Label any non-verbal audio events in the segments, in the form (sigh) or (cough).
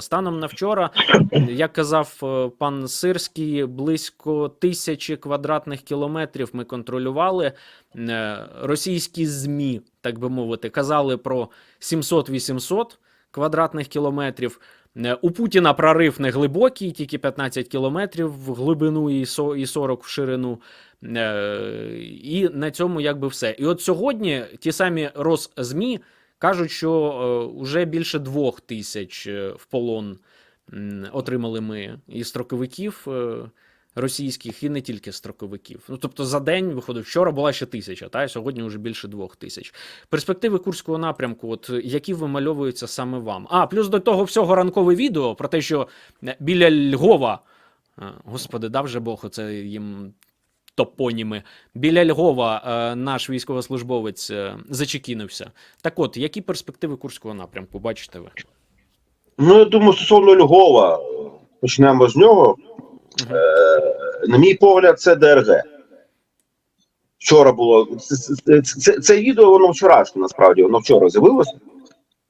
Станом на вчора, (clears throat) як казав е, пан Сирський, близько тисячі квадратних кілометрів ми контролювали. Е, Російські ЗМІ, так би мовити, казали про 700-800 квадратних кілометрів. Е, У Путіна прорив не глибокий, тільки 15 кілометрів в глибину і со- 40 в ширину. І на цьому якби все. І от сьогодні ті самі Росзмі кажуть, що вже більше двох тисяч е, в полон отримали ми і строковиків е, російських, і не тільки строковиків. Ну тобто за день виходить, вчора була ще тисяча, та сьогодні вже більше двох тисяч. Перспективи курського напрямку, от які вимальовуються саме вам. А плюс до того всього ранкове відео про те, що е, біля Львова, е, господи, дав же Бог, оце їм. Топоніми біля Львова е, наш військовослужбовець е, зачекінився. Так от, які перспективи курського напрямку бачите ви? Ну, я думаю, стосовно Львова, почнемо з нього. Е, на мій погляд, це ДРГ. Вчора було. Це, це, це, відео, воно вчорашнє, насправді, воно вчора з'явилося.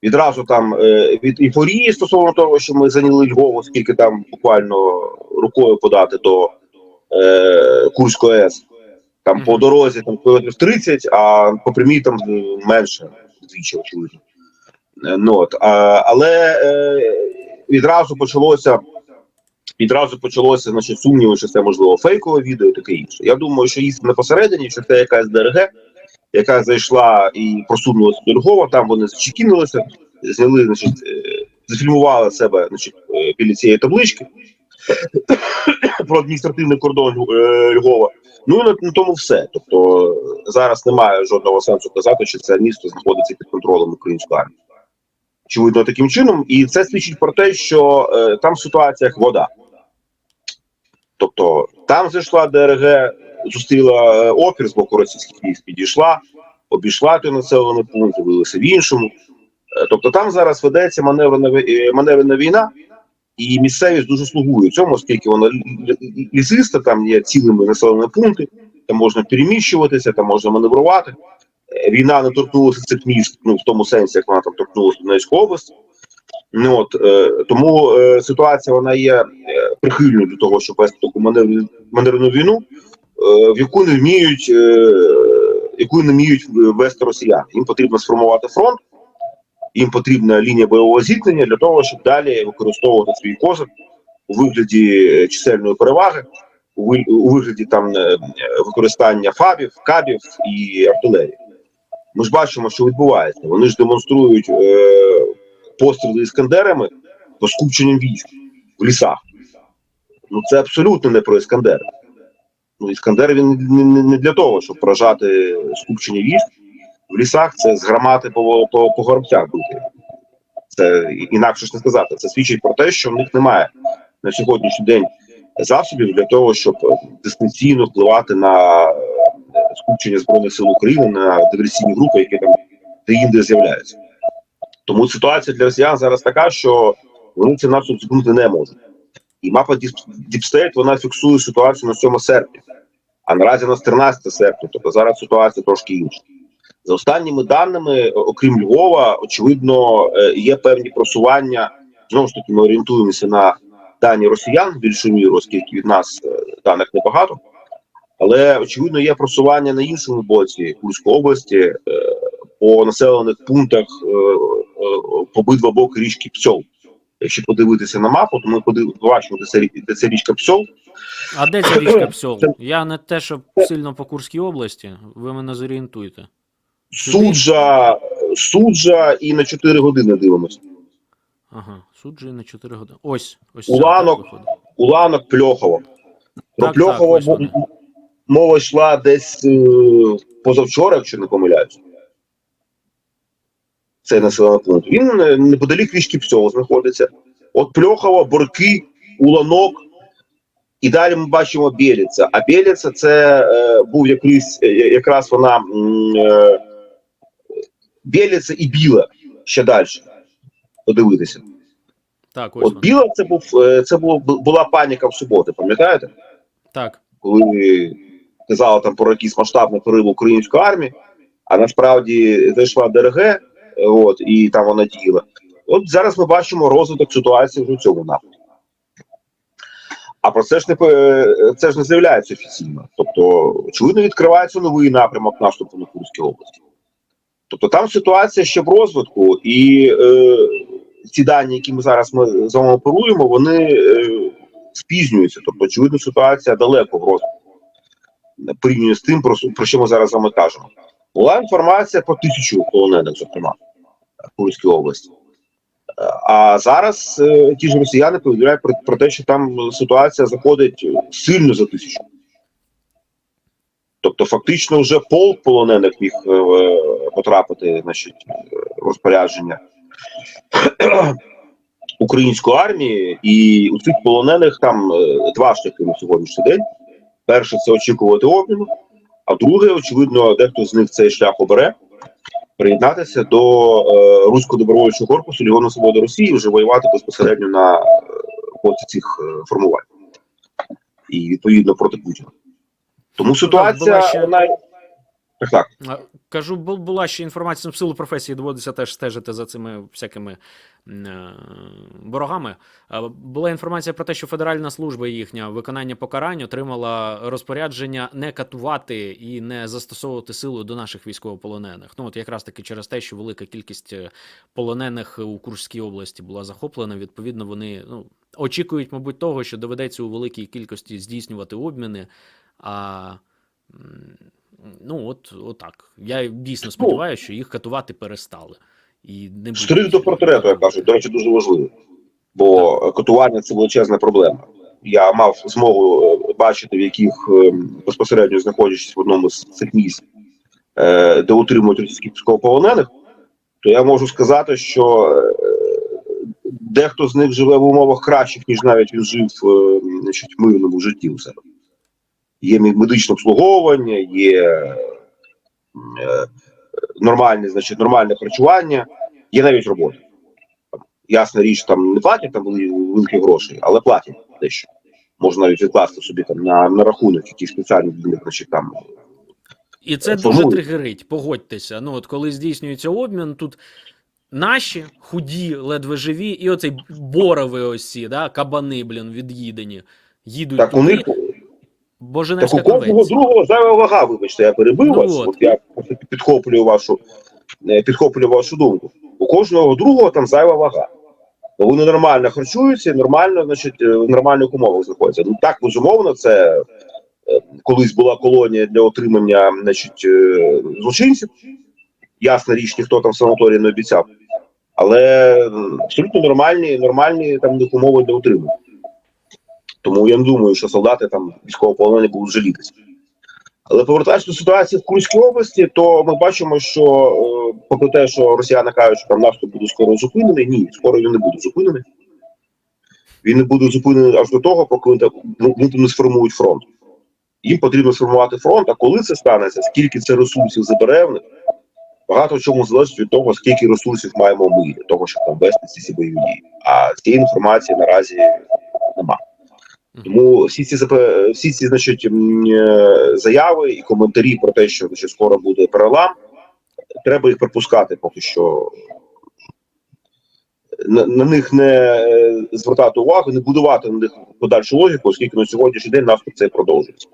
Відразу там е, від ейфорії стосовно того, що ми зайняли Львов, оскільки там буквально рукою подати до е, Курської АЕС. Там Мгм. по дорозі там кілометрів 30, а по прямій там е, менше, двічі, очевидно. Е, Ну, от, а, але е, відразу почалося відразу почалося значить, сумніви, що це можливо фейкове відео і таке інше. Я думаю, що істина посередині, що це якась ДРГ, яка зайшла і просунулася до Львова, там вони зачекінилися, зняли, значить, е, зафільмували себе значить, біля цієї таблички про адміністративний кордон е, Львова. Ну і на, на тому все. Тобто е, зараз немає жодного сенсу казати, що це місто знаходиться під контролем української армії. Очевидно, таким чином, і це свідчить про те, що е, там ситуація як вода. Тобто там зайшла ДРГ, зустріла е, опір з боку російських військ, підійшла, обійшла той населений пункт, з'явилася в іншому. Е, Тобто там зараз ведеться маневрена, е, маневрена війна, і місцевість дуже слугує цьому, оскільки вона лі- лі- лісиста, там є цілими населені пункти, там можна переміщуватися, там можна маневрувати. Е, Війна не торкнулася цих міст, ну в тому сенсі, як вона там торкнулася Донецьку область. Ну от е, тому е, ситуація вона є е, прихильною до того, щоб вести таку маневрну війну, е, в яку не вміють, е, яку не вміють вести росіяни. Їм потрібно сформувати фронт, їм потрібна лінія бойового зіткнення для того, щоб далі використовувати свій козак у вигляді е, чисельної переваги, у вигляді там е, використання фабів, кабів і артилерії. Ми ж бачимо, що відбувається. Вони ж демонструють е, постріли іскандерами по скупченням військ в лісах. Ну це абсолютно не про іскандер. Ну, іскандер він не, для того, щоб поражати скупчення військ в лісах. Це з громади по, по, по горобцях бути. Це інакше ж не сказати. Це свідчить про те, що в них немає на сьогоднішній день засобів для того, щоб дистанційно впливати на е, скупчення збройних сил України на диверсійні групи, які там де-інде з'являються. Тому ситуація для росіян зараз така, що вони цей наступ зупинити не можуть. І мапа Діпстейт вона фіксує ситуацію на 7 серпня, а наразі у нас 13 серпня, тобто зараз ситуація трошки інша. За останніми даними, окрім Львова, очевидно, е, є певні просування. Знову ж таки, ми орієнтуємося на дані росіян більшою мірою, оскільки від нас е, даних небагато. Але очевидно є просування на іншому боці Курської області е, по населених пунктах е, е, по обидва боки річки Псьол. Якщо подивитися на мапу, то ми подив... бачимо, де це, де це річка Псьол. А де ця річка Псьол? Я не те, що сильно по Курській області, ви мене зорієнтуєте. Суджа, суджа і на 4 години дивимося. Ага, суджує на 4 години. Ось, ось Уланок. Уланок Пльохово. Про Так, Пльохово так, ось мова йшла десь е, позавчора, якщо не помиляюсь. Цей населений пункт. Він е, неподалік річки Псьол знаходиться. От Пльохово, Борки, Уланок. І далі ми бачимо Біліця. А Біліця це е, був якийсь, е, якраз вона е, Біліця і Біла ще далі. Подивитися. Так, ось От. Біла це був е, це був, була паніка в суботу, пам'ятаєте? Так. коли казали там про якийсь масштабний порив української армії, а насправді зайшла ДРГ, е, от і там вона діяла. От зараз ми бачимо розвиток ситуації в цьому напрямку. А про це ж не це ж не заявляється офіційно. Тобто, очевидно, відкривається новий напрямок наступу на Курській області. Тобто там ситуація ще в розвитку, і е, ті дані, які ми зараз ми з вами оперуємо, вони е, спізнюються. Тобто, очевидно, ситуація далеко в розвитку. Порівняно з тим, про, про що ми зараз з вами кажемо. Була інформація про тисячу полонених, зокрема, в Курській області. А зараз е, ті ж росіяни повідомляють про, про те, що там ситуація заходить сильно за тисячу. Тобто, фактично, вже полк полонених міг е, е, потрапити значить, е, в розпорядження (clears throat) української армії, і у цих полонених там два шляхи на сьогоднішній день. Перше це очікувати обміну, а друге, очевидно, дехто з них цей шлях обере приєднатися до е, руського добровольчого корпусу Лігону Свободи Росії, вже воювати безпосередньо на боці цих формувань і відповідно проти Путіна. Тому ситуація була ще- вона так, так. Кажу, бу- була ще інформація ну, в силу професії, доводиться теж стежити за цими всякими м, е, ворогами. Була інформація про те, що Федеральна служба їхня виконання покарань отримала розпорядження не катувати і не застосовувати силу до наших військовополонених. Ну от якраз таки через те, що велика кількість е, полонених у Курській області була захоплена. Відповідно, вони ну очікують, мабуть, того, що доведеться у великій кількості здійснювати обміни. А Ну, от, от так. Я дійсно сподіваюся, що їх катувати перестали. І не буде до портрету, як кажуть, до речі, дуже важливо. Бо е, катування це величезна проблема. Я мав змогу е, бачити, в яких е, безпосередньо знаходячись в одному з цих місць, е, де утримують російських військовополонених, то я можу сказати, що дехто з них живе в умовах кращих, ніж навіть він жив значить, в мирному житті у себе. Є медичне обслуговування, є е, нормальне, значить, нормальне харчування, є навіть робота. Ясна річ, там не платять там великі гроші, але платять дещо. Можна навіть відкласти собі там на, на рахунок, який спеціально для них, значить, там І це Тому- дуже тригерить, погодьтеся. Ну, от коли здійснюється обмін, тут наші худі, ледве живі, і оцей борови ось ці, да, кабани, блін, від'їдені. Їдуть так у туди. Них так у кожного конвенція. другого зайва вага. Вибачте, я перебив Ну вас. от. От я підхоплюю вашу е, підхоплюю вашу думку. У кожного другого там зайва вага. Бо Вони нормально харчуються, і нормально, значить, е, в нормальних умовах знаходяться. Ну так безумовно, це е, колись була колонія для отримання, значить, е, злочинців. Ясна річ, ніхто там в санаторії не обіцяв. Але м, абсолютно нормальні, нормальні там в них умови для утримання. Тому я не думаю, що солдати там військовополонені будуть жалітися. Але повертаючись до ситуації в Курській області, то ми бачимо, що е, попри те, що росіяни кажуть, що там наступ буде скоро зупинений, ні, скоро він не буде зупинений. Він не буде зупинений аж до того, поки вони, ну, не сформують фронт. Їм потрібно сформувати фронт, а коли це станеться, скільки це ресурсів забере в них, багато в чому залежить від того, скільки ресурсів маємо ми для того, щоб там вести ці бойові дії. А цієї інформації наразі немає. Тому всі ці всі ці значить е, заяви і коментарі про те, що значить, скоро буде перелам, треба їх припускати поки що. На, на них не е, звертати увагу, не будувати на них подальшу логіку, оскільки на сьогоднішній день наступ цей продовжується.